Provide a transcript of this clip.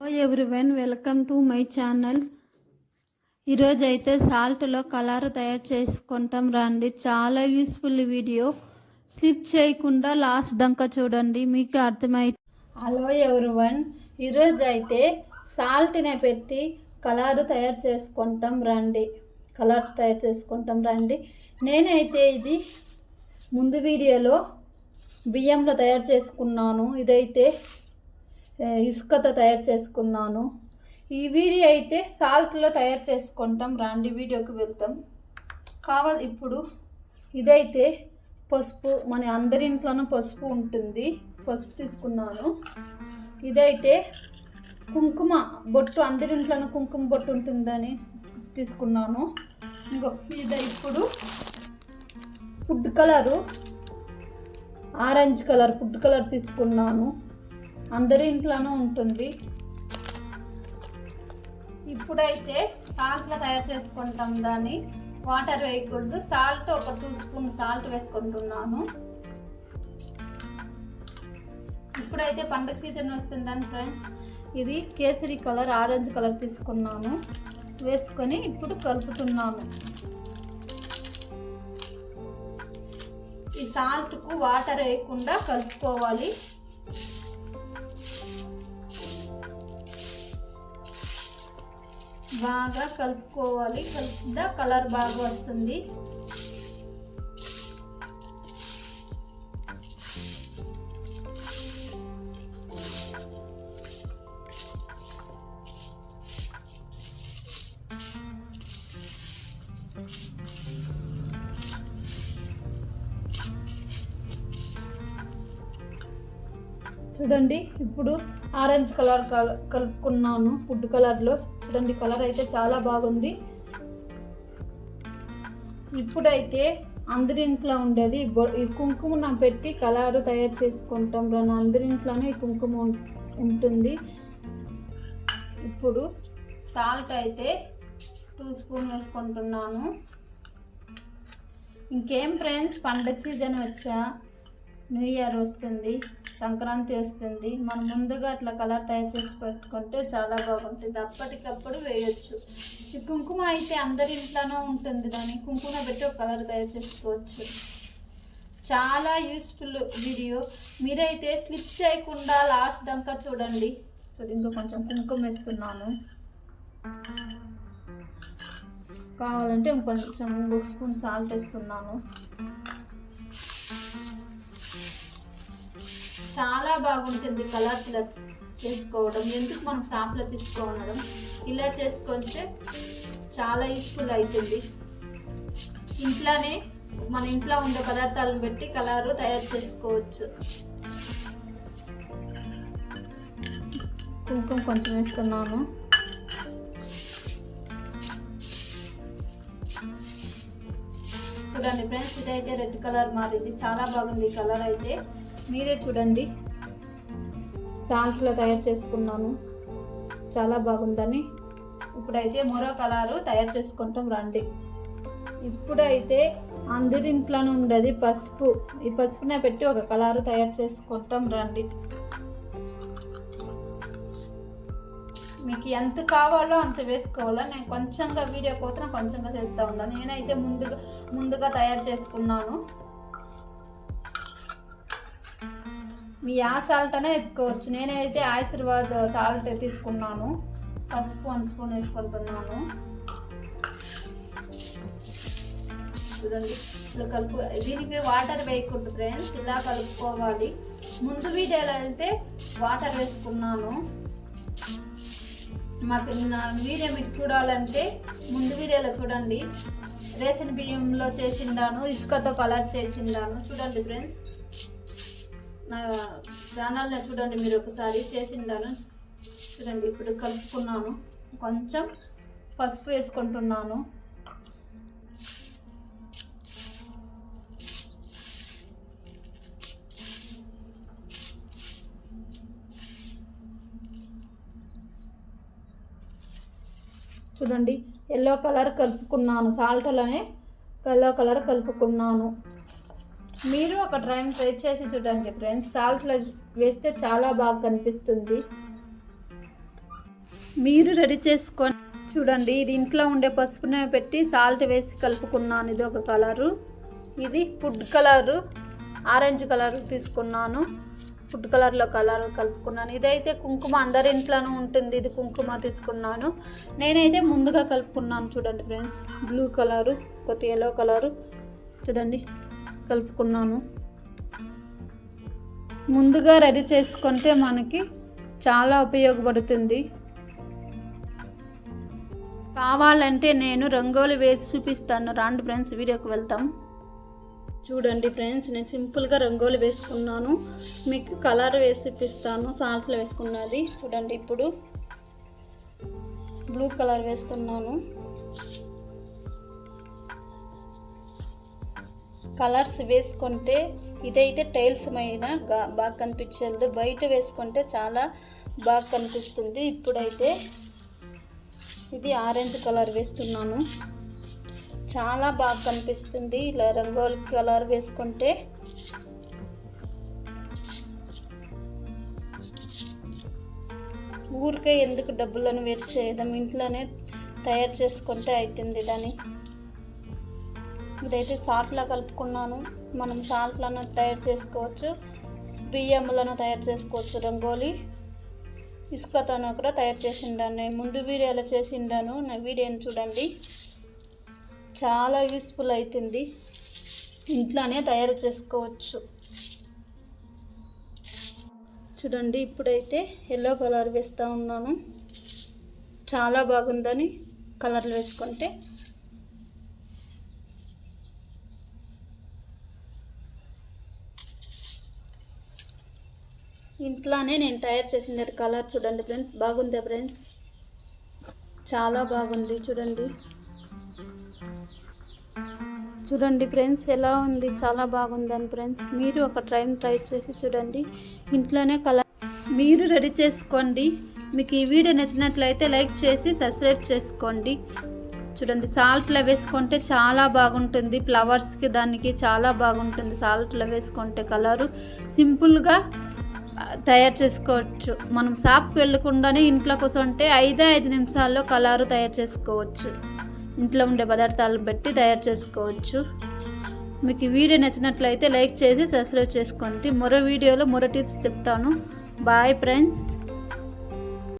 Everyone welcome to my channel ఈరోజు అయితే సాల్ట్లో కలర్ తయారు చేసుకుంటాం రండి. చాలా యూస్ఫుల్ వీడియో స్లిప్ చేయకుండా లాస్ట్ దాకా చూడండి మీకు అర్థమైతే హలో ఎవ్రీవన్ ఈరోజు అయితే సాల్ట్ని పెట్టి కలర్ తయారు చేసుకుంటాం రండి. కలర్స్ తయారు చేసుకుంటాం రండి. నేనైతే ఇది ముందు వీడియోలో బియ్యంలో తయారు చేసుకున్నాను. ఇదైతే ఇసుకతో తయారు చేసుకున్నాను. ఈ వీడియో అయితే సాల్ట్లో తయారు చేసుకుంటాం. రాండి వీడియోకి వెళ్తాం. కావాలి ఇప్పుడు ఇదైతే పసుపు మన అందరి ఇంట్లోనూ పసుపు ఉంటుంది. పసుపు తీసుకున్నాను. ఇదైతే కుంకుమ బొట్టు అందరి ఇంట్లోనూ కుంకుమ బొట్టు ఉంటుందని తీసుకున్నాను. ఇంకో ఇది ఇప్పుడు food colour orange colour food colour తీసుకున్నాను. అందరి ఇంట్లోనూ ఉంటుంది. ఇప్పుడైతే సాల్ట్లో తయారు చేసుకుంటాం దాన్ని. వాటర్ వేయకూడదు. సాల్ట్ ఒక టూ స్పూన్ సాల్ట్ వేసుకుంటున్నాను. ఇప్పుడైతే పండగ సీజన్ వస్తుందని ఫ్రెండ్స్ ఇది కేసరి కలర్ ఆరెంజ్ కలర్ తీసుకున్నాను. వేసుకొని ఇప్పుడు కలుపుతున్నాను. ఈ సాల్ట్కు వాటర్ వేయకుండా కలుపుకోవాలి. బాగా కలుపుకోవాలి. కలుపుదా కలర్ బాగా వస్తుంది. చూడండి ఇప్పుడు ఆరెంజ్ కలర్ కల- కలుపుకున్నాను. ఫుడ్ కలర్లో చూడండి కలర్ అయితే చాలా బాగుంది. ఇప్పుడైతే అందరి ఇంట్లో ఉండేది ఈ కుంకుమ పెట్టి కలర్ తయారు చేసుకుంటాం రాను అందరి ఇంట్లోనే ఈ కుంకుమ ఉంటుంది. ఇప్పుడు సాల్ట్ అయితే టూ స్పూన్ వేసుకుంటున్నాను. ఇంకేం ఫ్రెండ్స్ పండగ సీజన్ వచ్చా? న్యూ ఇయర్ వస్తుంది. సంక్రాంతి వస్తుంది. మనం ముందుగా అట్లా కలర్ తయారు చేసి పెట్టుకుంటే చాలా బాగుంటుంది. అప్పటికప్పుడు వేయచ్చు. ఈ కుంకుమ అయితే అందరి ఇంట్లోనే ఉంటుంది. దాన్ని కుంకుమ పెట్టి ఒక కలర్ తయారు చేసుకోవచ్చు. చాలా యూస్ఫుల్ వీడియో మీరైతే స్లిప్ చేయకుండా లాస్ట్ దాకా చూడండి. ఇంకా కొంచెం కుంకుమ వేస్తున్నాను. కావాలంటే ఇంకొంచెం స్పూన్ సాల్ట్ వేస్తున్నాను. చాలా బాగుంటుంది కలర్స్ ఇలా చేసుకోవడం. ఎందుకు మనం షాప్లో తీసుకోవడం ఇలా చేసుకుంటే చాలా యూస్ఫుల్ అవుతుంది ఇంట్లోనే మన ఇంట్లో ఉండే పదార్థాలను పెట్టి కలరు తయారు చేసుకోవచ్చు. కుంకుమ కొంచెం వేసుకున్నాను. చూడండి ఫ్రెండ్స్ ఇదైతే రెడ్ కలర్ మారింది చాలా బాగుంది ఈ కలర్ అయితే. మీరే చూడండి. సాల్ట్లో తయారు చేసుకున్నాను. చాలా బాగుందని. ఇప్పుడైతే మరో కలరు తయారు చేసుకుంటాం రండి. ఇప్పుడైతే అందరి ఇంట్లోనే ఉండేది పసుపు. ఈ పసుపునే పెట్టి ఒక కలరు తయారు చేసుకుంటాం రండి. మీకు ఎంత కావాలో అంత వేసుకోవాలా. నేను కొంచెంగా వీడియో కోసం కొంచెంగా చేస్తూ ఉన్నాను నేనైతే ముందుగా ముందుగా తయారు చేసుకున్నాను. మీ ఆ సాల్ట్ అనే ఎత్తుకోవచ్చు. నేనైతే ఆశీర్వాద్ సాల్ట్ తీసుకున్నాను. పసుపు వన్ స్పూన్ వేసుకుంటున్నాను. చూడండి ఇలా కలుపు దీనికి వాటర్ వేయకూడదు ఫ్రెండ్స్ ఇలా కలుపుకోవాలి. ముందు వీడియోలో అయితే వాటర్ వేసుకున్నాను. మాకు నా వీడియో మీకు చూడాలంటే ముందు వీడియోలో చూడండి. రేషన్ బియ్యంలో చేసిండాను ఇసుకతో కలర్ చేసిండాను. చూడండి ఫ్రెండ్స్ నా ఛానల్ని చూడండి మీరు ఒకసారి చేసిందాను చూడండి. ఇప్పుడు కలుపుకున్నాను. కొంచెం పసుపు వేసుకుంటున్నాను. చూడండి. ఎల్లో కలర్ కలుపుకున్నాను. సాల్ట్లోనే ఎల్లో కలర్ కలుపుకున్నాను. మీరు ఒక డ్రాయింగ్ ట్రై చేసి చూడండి ఫ్రెండ్స్. సాల్ట్లో వేస్తే చాలా బాగా కనిపిస్తుంది. మీరు రెడీ చేసుకొని చూడండి. ఇది ఇంట్లో ఉండే పసుపునే పెట్టి సాల్ట్ వేసి కలుపుకున్నాను. ఇది ఒక కలరు. ఇది ఫుడ్ కలరు. ఆరెంజ్ కలర్ తీసుకున్నాను. ఫుడ్ కలర్లో కలర్ కలుపుకున్నాను. ఇదైతే కుంకుమ అందరి ఇంట్లోనూ ఉంటుంది. ఇది కుంకుమ తీసుకున్నాను. నేనైతే ముందుగా కలుపుకున్నాను. చూడండి ఫ్రెండ్స్. బ్లూ కలరు ఒకటి ఎల్లో కలరు. చూడండి. కలుపుకున్నాను. ముందుగా రెడీ చేసుకుంటే మనకి చాలా ఉపయోగపడుతుంది. కావాలంటే నేను రంగోలి వేసి చూపిస్తాను. రాండి ఫ్రెండ్స్ వీడియోకి వెళ్తాం. చూడండి ఫ్రెండ్స్ నేను సింపుల్గా రంగోలి వేసుకున్నాను. మీకు కలర్ వేసి చూపిస్తాను. సాల్ట్లో వేసుకున్నది. చూడండి ఇప్పుడు. బ్లూ కలర్ వేస్తున్నాను. కలర్స్ వేసుకుంటే ఇదైతే టైల్స్ పైన బాగా కనిపించదు. బయట వేసుకుంటే చాలా బాగా కనిపిస్తుంది. ఇప్పుడైతే ఇది ఆరెంజ్ కలర్ వేస్తున్నాను. చాలా బాగా కనిపిస్తుంది. ఇలా రంగోలి కలర్ వేసుకుంటే ఊరికే ఎందుకు డబ్బులను వేస్ట్ చేయడం? ఇంట్లోనే తయారు చేసుకుంటే అవుతుంది దాన్ని. ఇదైతే సాల్ట్లా కలుపుకున్నాను. మనం సాల్ట్లను తయారు చేసుకోవచ్చు. బియ్యములను తయారు చేసుకోవచ్చు రంగోలి. ఇసుకతోనూ కూడా తయారు చేసిందాన్ని. ముందు వీడియోలో చేసిందాను. నా వీడియోని చూడండి. చాలా యూస్ఫుల్ అవుతుంది ఇంట్లోనే తయారు చేసుకోవచ్చు. చూడండి ఇప్పుడైతే ఎల్లో కలర్ వేస్తూ ఉన్నాను. చాలా బాగుందని కలర్లు వేసుకుంటే. ఇంట్లోనే నేను తయారు చేసిన కలర్ చూడండి ఫ్రెండ్స్. బాగుందా ఫ్రెండ్స్? చాలా బాగుంది చూడండి. చూడండి ఫ్రెండ్స్ ఎలా ఉంది? చాలా బాగుందని ఫ్రెండ్స్. మీరు ఒక టైం ట్రై చేసి చూడండి. ఇంట్లోనే కలర్ మీరు రెడీ చేసుకోండి. మీకు ఈ వీడియో నచ్చినట్లయితే లైక్ చేసి సబ్స్క్రైబ్ చేసుకోండి. చూడండి సాల్ట్లో వేసుకుంటే చాలా బాగుంటుంది. ఫ్లవర్స్కి దానికి చాలా బాగుంటుంది. సాల్ట్లో వేసుకుంటే కలరు. సింపుల్గా తయారు చేసుకోవచ్చు. మనం షాప్కి వెళ్ళకుండానే ఇంట్లో కూర్చుంటే ఐదే ఐదు నిమిషాల్లో కలారు తయారు చేసుకోవచ్చు. ఇంట్లో ఉండే పదార్థాలను బట్టి తయారు చేసుకోవచ్చు. మీకు ఈ వీడియో నచ్చినట్లయితే లైక్ చేసి సబ్స్క్రైబ్ చేసుకోండి. మరో వీడియోలో మరో టిప్స్ చెప్తాను. Bye friends.